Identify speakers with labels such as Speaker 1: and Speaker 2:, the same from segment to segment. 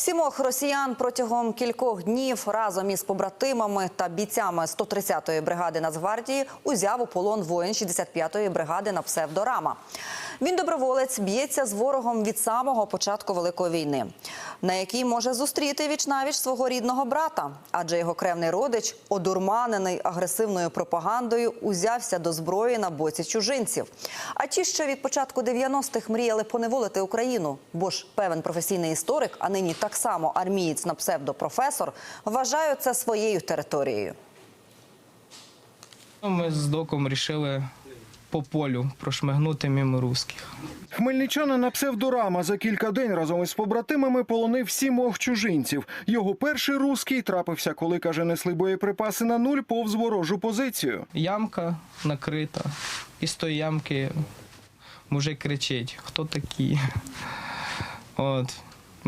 Speaker 1: Сімох росіян протягом кількох днів разом із побратимами та бійцями 130-ї бригади Нацгвардії узяв у полон воїн 65-ї бригади на псевдорама. Він доброволець б'ється з ворогом від самого початку великої війни, на якій може зустріти вічнавіч свого рідного брата, адже його кревний родич, одурманений агресивною пропагандою, узявся до зброї на боці чужинців. А ті, що від початку 90-х мріяли поневолити Україну, бо ж певен професійний історик, а нині так само армієць на псевдопрофесор, вважають це своєю територією.
Speaker 2: Ну, Ми з доком вирішили по полю прошмигнути мимо русських.
Speaker 3: Хмельничанин на псевдорама за кілька день разом із побратимами полонив сімох чужинців. Його перший руський трапився, коли каже, несли боєприпаси на нуль повз ворожу позицію.
Speaker 2: Ямка накрита, і з тої ямки мужик кричить: хто такі? От.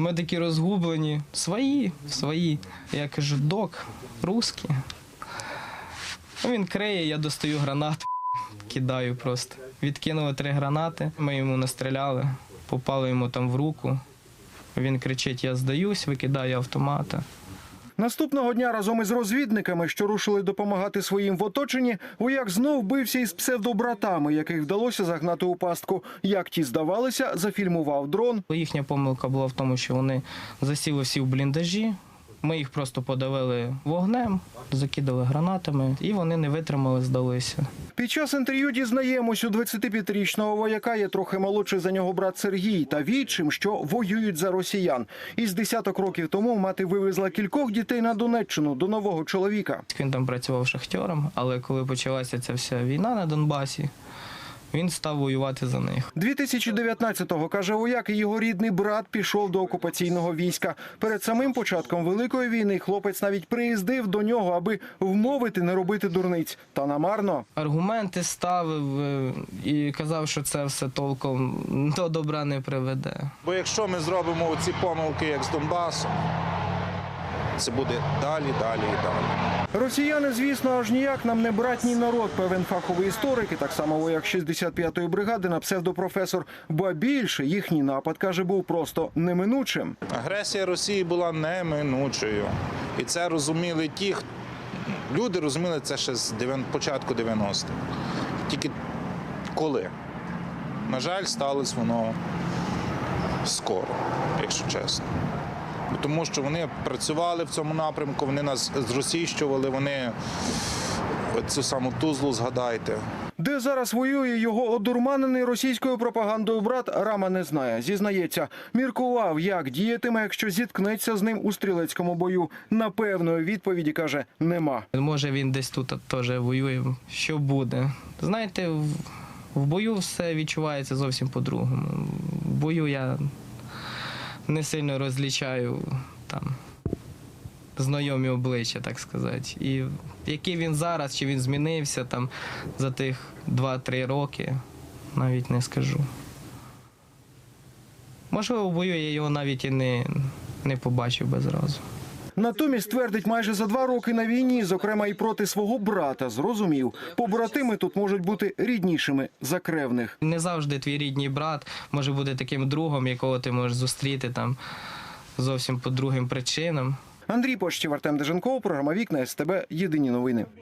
Speaker 2: Ми такі розгублені. Свої, свої. Я кажу, док, русські. Він криє, я достаю гранату, кидаю просто. Відкинули три гранати, ми йому настріляли, попали йому там в руку. Він кричить: Я здаюсь, викидаю автомата.
Speaker 3: Наступного дня разом із розвідниками, що рушили допомагати своїм в оточенні, вояк знов бився із псевдобратами, яких вдалося загнати у пастку. Як ті здавалися, зафільмував дрон.
Speaker 2: Їхня помилка була в тому, що вони засіли всі в бліндажі. Ми їх просто подавили вогнем, закидали гранатами, і вони не витримали, здалися.
Speaker 3: Під час інтерв'ю дізнаємось, у 25-річного вояка є трохи молодший за нього брат Сергій та відчим, що воюють за росіян. Із десяток років тому мати вивезла кількох дітей на Донеччину до нового чоловіка.
Speaker 2: Він там працював шахтером, але коли почалася ця вся війна на Донбасі, він став воювати за них.
Speaker 3: 2019-го, каже вояк, і його рідний брат пішов до окупаційного війська. Перед самим початком великої війни хлопець навіть приїздив до нього, аби вмовити не робити дурниць. Та намарно.
Speaker 2: Аргументи ставив е, і казав, що це все толком до добра не приведе.
Speaker 4: Бо якщо ми зробимо ці помилки, як з Донбасом, це буде далі, далі і далі.
Speaker 3: Росіяни, звісно, аж ніяк нам не братній народ, певен фаховий історик, і так само вояк 65-ї бригади на псевдопрофесор. Ба більше їхній напад каже був просто неминучим.
Speaker 4: Агресія Росії була неминучою. І це розуміли ті, хто- люди розуміли це ще з початку 90-х. Тільки коли? На жаль, сталося воно скоро, якщо чесно. Тому що вони працювали в цьому напрямку, вони нас зросійщували, вони цю саму Тузлу згадайте.
Speaker 3: Де зараз воює його одурманений російською пропагандою брат, Рама не знає. Зізнається, міркував, як діятиме, якщо зіткнеться з ним у стрілецькому бою. Напевної відповіді каже, нема.
Speaker 2: Може він десь тут теж воює. Що буде? Знаєте, в, в бою все відчувається зовсім по-другому. В бою я не сильно розлічаю там знайомі обличчя, так сказати. І який він зараз, чи він змінився там за тих 2-3 роки, навіть не скажу. Можливо, в бою я його навіть і не, не побачив би зразу.
Speaker 3: Натомість твердить, майже за два роки на війні, зокрема і проти свого брата, зрозумів, побратими тут можуть бути ріднішими за кревних.
Speaker 2: Не завжди твій рідний брат може бути таким другом, якого ти можеш зустріти там зовсім по другим причинам.
Speaker 3: Андрій Почтів, Артем Деженков, програма Вікна СТБ. Єдині новини.